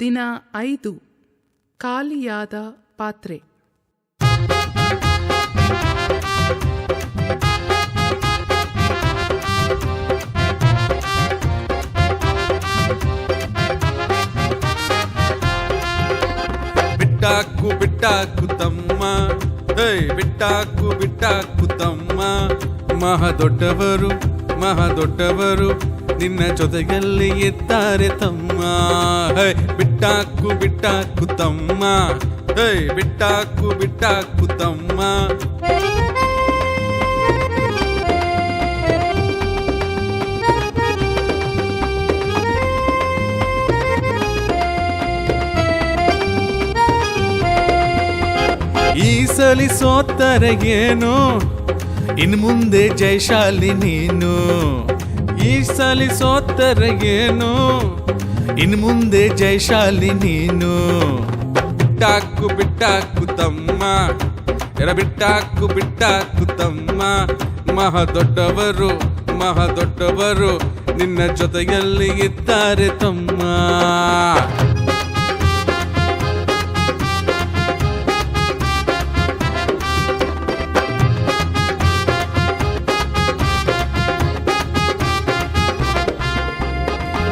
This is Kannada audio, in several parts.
ದಿನ ಐದು ಖಾಲಿಯಾದ ಪಾತ್ರೆ. ಬಿಟ್ಟಾಕು ಬಿಟ್ಟಾಕು ತಮ್ಮ. ಹೇ ಬಿಟ್ಟಾಕು ಬಿಟ್ಟಾಕು ತಮ್ಮ. ಮಹಾ ಮಹಾ ದೊಡ್ಡವರು ನಿನ್ನ ಜೊತೆಯಲ್ಲಿ ಇದ್ದಾರೆ ತಮ್ಮ. ಹೇ, ಬಿಟ್ಟಾಕು ಬಿಟ್ಟಾಕು ತಮ್ಮ. ಹೇ, ಬಿಟ್ಟಾಕು ಬಿಟ್ಟಾಕು ತಮ್ಮ. ಈ ಸಲಿ ಏನು? ಇನ್ ಮುಂದೆ ಜೈಶಾಲಿ ನೀನು, ಈ ಸಾಲಿ ಸೋತರೆ ಇನ್ ಮುಂದೆ ಜೈಶಾಲಿ ನೀನು. ಬಿಟ್ಟಾಕು ಬಿಟ್ಟಾಕು ತಮ್ಮ ಎರ ಬಿಟ್ಟಾಕು ಬಿಟ್ಟಾಕು ತಮ್ಮ. ಮಹಾ ದೊಡ್ಡವರು ಮಹಾ ದೊಡ್ಡವರು ನಿನ್ನ ಜೊತೆಯಲ್ಲಿ ಇದ್ದಾರೆ ತಮ್ಮ.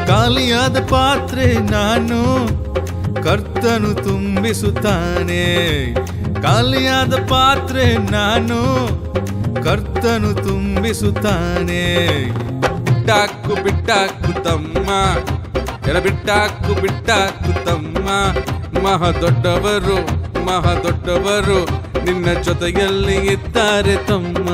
ಖಾಲಿಯಾದ ಪಾತ್ರೆ ನಾನು ಕರ್ತನು ತುಂಬಿಸುತ್ತಾನೆ. ಖಾಲಿಯಾದ ಪಾತ್ರೆ ನಾನು ಕರ್ತನು ತುಂಬಿಸುತ್ತಾನೆ. ಬಿಟ್ಟಾಕು ಬಿಟ್ಟಾಕು ತಮ್ಮ. ಎಲ್ಲ ಬಿಟ್ಟಾಕು ಬಿಟ್ಟಾಕು ತಮ್ಮ. ಮಹಾ ದೊಡ್ಡವರು ಮಹಾ ದೊಡ್ಡವರು ನಿನ್ನ ಜೊತೆಯಲ್ಲಿ ಇದ್ದಾರೆ ತಮ್ಮ.